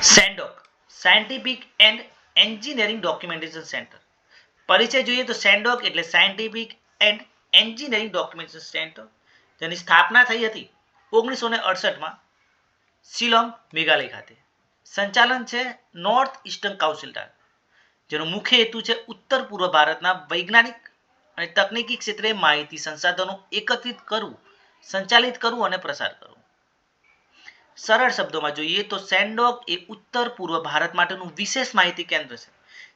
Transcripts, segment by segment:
Scientific and engineering documentation centre. પરિચય જોઈએ તો સેન્ડોક એટલે scientific and engineering documentation centre, જેની સ્થાપના થઈ હતી ઓગણીસો ને અડસઠમાં શિલોંગ મેઘાલય ખાતે. સંચાલન છે નોર્થ ઇસ્ટર્ન કાઉન્સિલ જેનો મુખ્ય હેતુ છે ઉત્તર પૂર્વ ભારતના વૈજ્ઞાનિક અને તકનીકી ક્ષેત્રે માહિતી સંસાધનો એકત્રિત કરવું, સંચાલિત કરવું અને પ્રસાર કરવું. સરળ શબ્દોમાં જોઈએ તો સેન્ડોક એ ઉત્તર પૂર્વ ભારત માટેનું વિશેષ માહિતી કેન્દ્ર છે,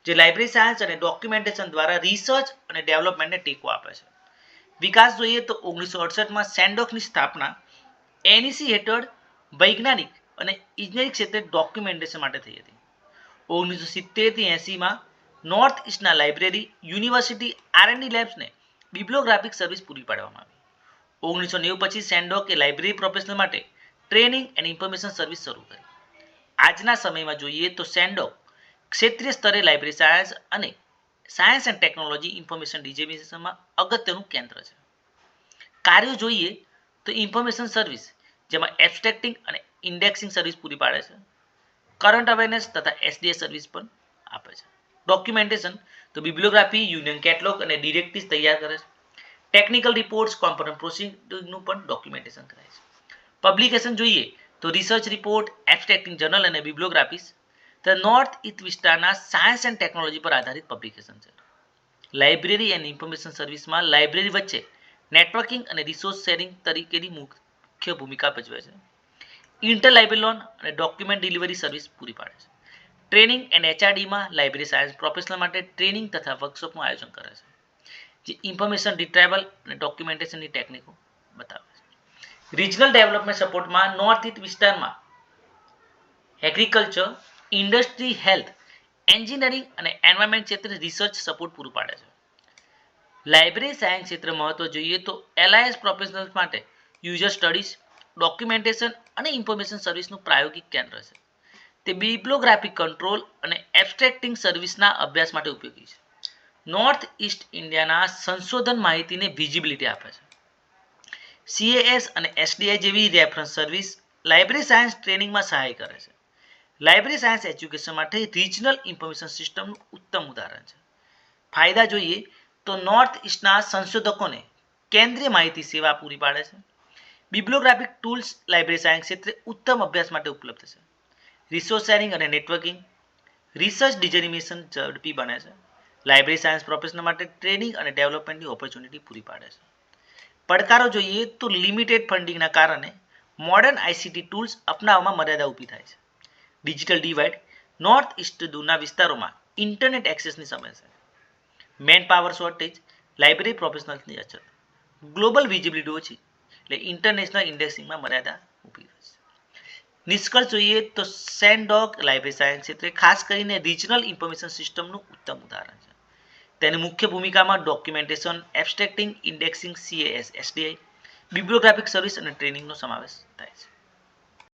જે લાઇબ્રેરી સાયન્સ અને ડોક્યુમેન્ટેશન દ્વારા રિસર્ચ અને ડેવલપમેન્ટને ટેકો આપે છે. વિકાસ જોઈએ તો ઓગણીસો અડસઠમાં સેન્ડોકની સ્થાપના એનઈસી હેઠળ વૈજ્ઞાનિક અને ઇજનેરી ક્ષેત્રે ડોક્યુમેન્ટેશન માટે થઈ હતી. ઓગણીસો સિત્તેરથી એંસીમાં north ઇસ્ટના library university R and D લેબ્સને bibliographic service પૂરી પાડવામાં આવી. ઓગણીસો નેવું પછી સેન્ડોકે લાઇબ્રેરી પ્રોફેશનલ માટે ટ્રેનિંગ એન્ડ ઇન્ફોર્મેશન સર્વિસ શરૂ કરી. આજના સમયમાં જોઈએ તો સેન્ડો ક્ષેત્રીય સ્તરે લાઇબ્રેરી સાયન્સ અને સાયન્સ એન્ડ ટેકનોલોજી ઇન્ફોર્મેશન ડિજિટેશનમાં અગત્યનું કેન્દ્ર છે. કાર્યો જોઈએ તો ઇન્ફોર્મેશન સર્વિસ, જેમાં એબ્સ્ટ્રેક્ટિંગ અને ઇન્ડેક્સિંગ સર્વિસ પૂરી પાડે છે. કરંટ અવેરનેસ તથા એસડીએ સર્વિસ પણ આપે છે. ડોક્યુમેન્ટેશન તો બિબ્લિયોગ્રાફી, યુનિયન કેટલોગ અને ડિરેક્ટિવ્સ તૈયાર કરે છે. ટેકનિકલ રિપોર્ટ્સ, કોમ્પોનન્ટ પ્રોસિડિંગનું પણ ડોક્યુમેન્ટેશન કરાય છે. પબ્લિકેશન જોઈએ તો રિસર્ચ રિપોર્ટ, એબ્સ્ટ્રેક્ટિંગ જર્નલ અને બિબ્લિયોગ્રાફીસ. ધ નોર્થ ઇસ્ટ વિસ્તારના સાયન્સ એન્ડ ટેકનોલોજી પર આધારિત પબ્લિકેશન છે. લાઇબ્રેરી એન્ડ ઇન્ફોર્મેશન સર્વિસમાં લાઇબ્રેરી વચ્ચે નેટવર્કિંગ અને રિસોર્સ શેરિંગ તરીકેની મુખ્ય ભૂમિકા ભજવે છે. ઇન્ટર લાઇબ્રેરી લોન અને ડોક્યુમેન્ટ ડિલિવરી સર્વિસ પૂરી પાડે છે. ટ્રેનિંગ એન્ડ એચઆરડીમાં લાઇબ્રેરી સાયન્સ પ્રોફેશનલ માટે ટ્રેનિંગ તથા વર્કશોપનું આયોજન કરે છે. જે ઇન્ફોર્મેશન રિટ્રાઇવલ અને ડોક્યુમેન્ટેશનની ટેકનિકો બતાવે છે. રિજનલ ડેવલપમેન્ટ સપોર્ટમાં નોર્થ ઇસ્ટ વિસ્તારમાં એગ્રીકલ્ચર ઇન્ડસ્ટ્રી હેલ્થ એન્જિનિયરિંગ અને એન્વાયરમેન્ટ ક્ષેત્રે રિસર્ચ સપોર્ટ પૂરું પાડે છે. લાઇબ્રેરી સાયન્સ ક્ષેત્ર મહત્વ જોઈએ તો એલઆઈએસ પ્રોફેશનલ્સ માટે યુઝર સ્ટડીઝ ડોક્યુમેન્ટેશન અને ઇન્ફોર્મેશન સર્વિસનું પ્રાયોગિક કેન્દ્ર છે. તે બિબ્લોગ્રાફિક કંટ્રોલ અને એબ્સ્ટ્રેક્ટિંગ સર્વિસના અભ્યાસ માટે ઉપયોગી છે. નોર્થ ઇસ્ટ ઇન્ડિયાના સંશોધન માહિતીને વિઝિબિલિટી આપે છે. સીએએસ અને એસડીઆઈ જેવી રેફરન્સ સર્વિસ લાઇબ્રેરી સાયન્સ ટ્રેનિંગમાં સહાય કરે છે. લાઇબ્રેરી સાયન્સ એજ્યુકેશન માટે રિજનલ ઇન્ફોર્મેશન સિસ્ટમનું ઉત્તમ ઉદાહરણ છે. ફાયદા જોઈએ તો નોર્થ ઇસ્ટના સંશોધકોને કેન્દ્રીય માહિતી સેવા પૂરી પાડે છે. બિબ્લોગ્રાફિક ટૂલ્સ લાઇબ્રેરી સાયન્સ ક્ષેત્રે ઉત્તમ અભ્યાસ માટે ઉપલબ્ધ છે. રિસોર્સ શેરિંગ અને નેટવર્કિંગ રિસર્ચ ડિઝાઇનેશન ઝડપી બને છે. લાઇબ્રેરી સાયન્સ પ્રોફેશનલ માટે ટ્રેનિંગ અને ડેવલપમેન્ટની ઓપોર્ચ્યુનિટી પૂરી પાડે છે. પડકારો જોઈએ તો લિમિટેડ ફંડિંગના કારણે મોડર્ન આઈસીટી ટૂલ્સ અપનાવવામાં મર્યાદા ઊભી થાય છે. ડિજિટલ ડિવાઇડ નોર્થ ઇસ્ટ દૂરના વિસ્તારોમાં ઇન્ટરનેટ એક્સેસની સમસ્યા મેન પાવર શોર્ટેજ લાઇબ્રેરી પ્રોફેશનલ્સની અછત ગ્લોબલ વિઝિબિલિટી ઓછી એટલે ઇન્ટરનેશનલ ઇન્ડેક્સિંગમાં મર્યાદા ઊભી થાય છે. નિષ્કર્ષ જોઈએ તો સેન્ડોક લાઇબ્રેરી સાયન્સ ક્ષેત્રે ખાસ કરીને રિજનલ ઇન્ફોર્મેશન સિસ્ટમનું ઉત્તમ ઉદાહરણ છે. તેની મુખ્ય ભૂમિકામાં documentation abstracting indexing CAS SDI bibliographic service અને ટ્રેનિંગનો સમાવેશ થાય છે.